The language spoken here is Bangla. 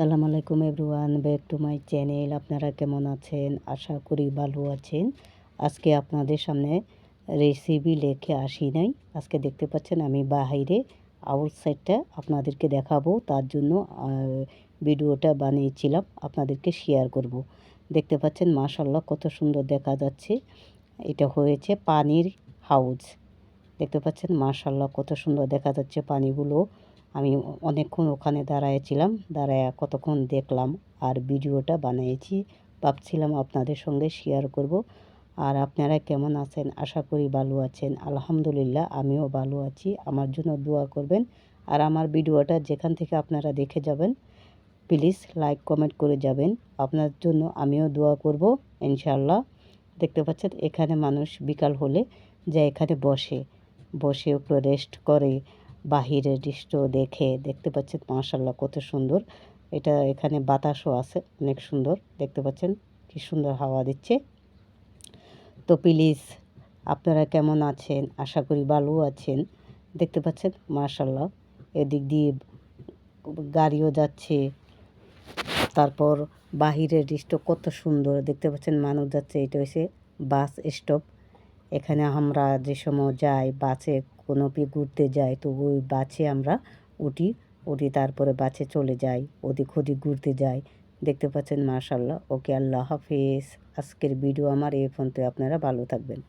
সালাম আলাইকুম everyone, back to my channel. আপনারা কেমন আছেন? আশা করি ভালো আছেন। আজকে আপনাদের সামনে রেসিপি লেখে আসি নাই। আজকে দেখতে পাচ্ছেন আমি বাহিরে আউটসাইডটা আপনাদেরকে দেখাবো। তার জন্য ভিডিওটা বানিয়েছিলাম। আপনাদেরকে শেয়ার করব। দেখতে পাচ্ছেন মাশাল্লাহ কত সুন্দর দেখা যাচ্ছে। এটা হয়েছে পানির হাউস দেখতে পাচ্ছেন মাশাল্লাহ কত সুন্দর দেখা যাচ্ছে পানিগুলো। আমি অনেকক্ষণ ওখানে দাঁড়াইছিলাম দাঁড়ায় কতক্ষণ দেখলাম আর ভিডিওটা বানিয়েছি। ভাবছিলাম আপনাদের সঙ্গে শেয়ার করব। আর আপনারা কেমন আছেন? আশা করি ভালো আছেন। আলহামদুলিল্লাহ, আমিও ভালো আছি। আমার জন্য দোয়া করবেন। আর আমার ভিডিওটা যেখান থেকে আপনারা দেখে যাবেন প্লিজ লাইক কমেন্ট করে যাবেন। আপনার জন্য আমিও দোয়া করব ইনশাল্লাহ দেখতে পাচ্ছেন, এখানে মানুষ বিকাল হলে যে এখানে বসে বসে একটু রেস্ট করে। বাহিরের দৃশ্য দেখে দেখতে পাচ্ছেন মাশাল্লাহ কত সুন্দর। এটা এখানে বাতাসও আছে, অনেক সুন্দর। দেখতে পাচ্ছেন কি সুন্দর হাওয়া দিচ্ছে। তো প্লিজ, আপনারা কেমন আছেন? আশা করি ভালো আছেন। দেখতে পাচ্ছেন মাশাল্লাহ এদিক দিয়ে গাড়িও যাচ্ছে। তারপর বাহিরের দৃশ্য কত সুন্দর। দেখতে পাচ্ছেন মানুষ যাচ্ছে, এটা হচ্ছে বাস স্টপ। এখানে আমরা যে সময় যাই, বাসে কোনো ঘুরতে যাই, তো ওই বাছে আমরা উঠি উঠি তারপরে বাছে চলে যাই, ওদিক ওদিক ঘুরতে যাই। দেখতে পাচ্ছেন মাশাল্লাহ ওকে আল্লাহ হাফিজ। আজকের ভিডিও আমার এই ফোনতে আপনারা ভালো থাকবেন।